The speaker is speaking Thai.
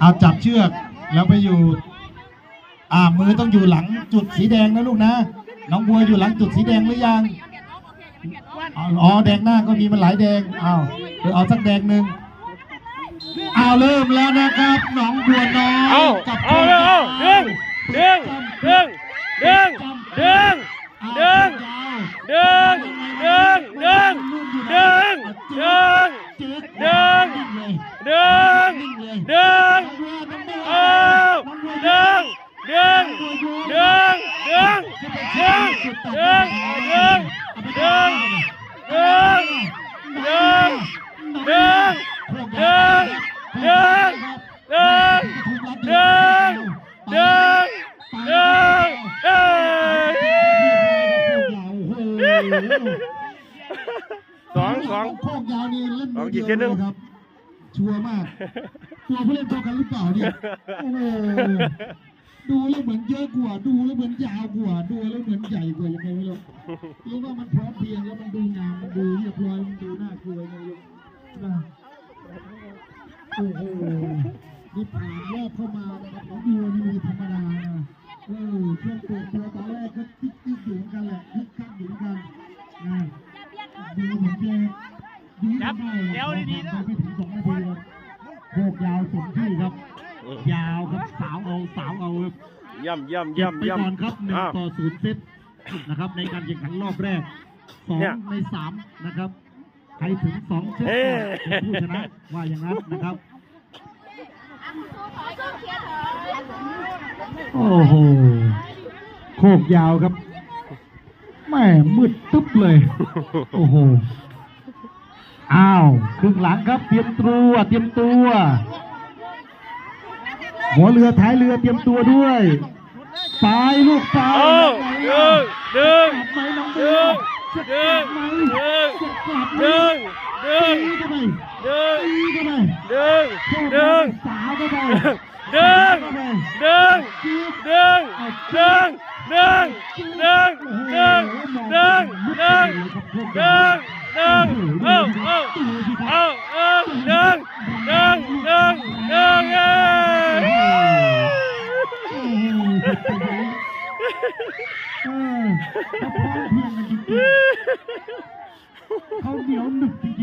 เอาจับเชือกแล้วไปอยู่ อ่ามือต้องอยู่หลังจุดสีแดงนะลูกนะ น้องบัวอยู่หลังจุดสีแดงหรือยัง อ๋ออ๋อแดงหน้าก็มีมันหลายแดงอ้าวเดี๋ยวเอาสักแดงหนึ่งเอาเริ่มแล้วนะครับหนองบัวน้อยเอากับเอาเลยเอาดึงดึงดึงดึงดึงดึงดึงดึงดึงดึงดึงดึง ดึงดึงเอาดึงดึงดึงดึงดึงดึงดึงดึงดึงดึงดึงดึงดึงดึงดึงดึงดึงเอ้ยสองสอง โคกยาวนี่เล่น สอง เดี อี ย ก ว แค่นึง เลยครับ ชัวร์มากตัวผู้เล่นตัวกันหรือเปล่าเนี่ยโอ้โหดูแล้วเหมือนเยอะกว่า ดูแล้วเหมือนยาวกว่า ดูแล้วเหมือนใหญ่กว่ายังไงไม่รู้หรือว่ามันพร้อมเพรียงแล้วมันดูงามมันดูเรียบร้อยมันดูน่ากลัวยังไงไม่รู้นะโอ้โหนี่ผ่านรอบเข้ามานะครับของดูนี่มีธรรมดานะเออช่วงเปิดตัวตอนแรกก็ติ๊กติ๊กอยู่เหมือนกันแหละติ๊กตักอยู่เหมือนกันนะดูเหมือนจะ จับเดี๋ยวดีๆนะไม่ถึงสองนาทีครับโคกยาวสมชื่ครับ ยาวครับสาวเอาสาวเอาครับย่ำย่ำเก็บย่ำไปย่ก่อนครับหนึ่งต่อศูนย์เซตนะครับ ในการแข่งขันรอบแรกสองในสามนะครับใครถึงสองเซตเป็นผู้ชนะว่าอย่างนั้นนะครับโอ้โหโคกยาวครับแม่มืดตึ๊บเลย โอ้โห อ้าวครึ่งหลังครับเตรียมตัวเตรียมตัว หัวเรือท้ายเรือเตรียมตัวด้วยไปลูกไปเอาดึงดึงกลับไหน้องเบือจะกลับไหมดึงจะกลับไหมดึงดึงตีเข้าไปดึงตีเข้าไปดึงโคกดึยาวงสาวเข้าไปดึงเข้าไปดึงจี๊ดดึงดึงดึงดึงดึงดึงดึง หนึ่งเอ้าเอ้าเอ้าเอ้าหนึ่งหนึ่งหนึ่งหนึ่งเอ้เขาเหนียวหนึบจริง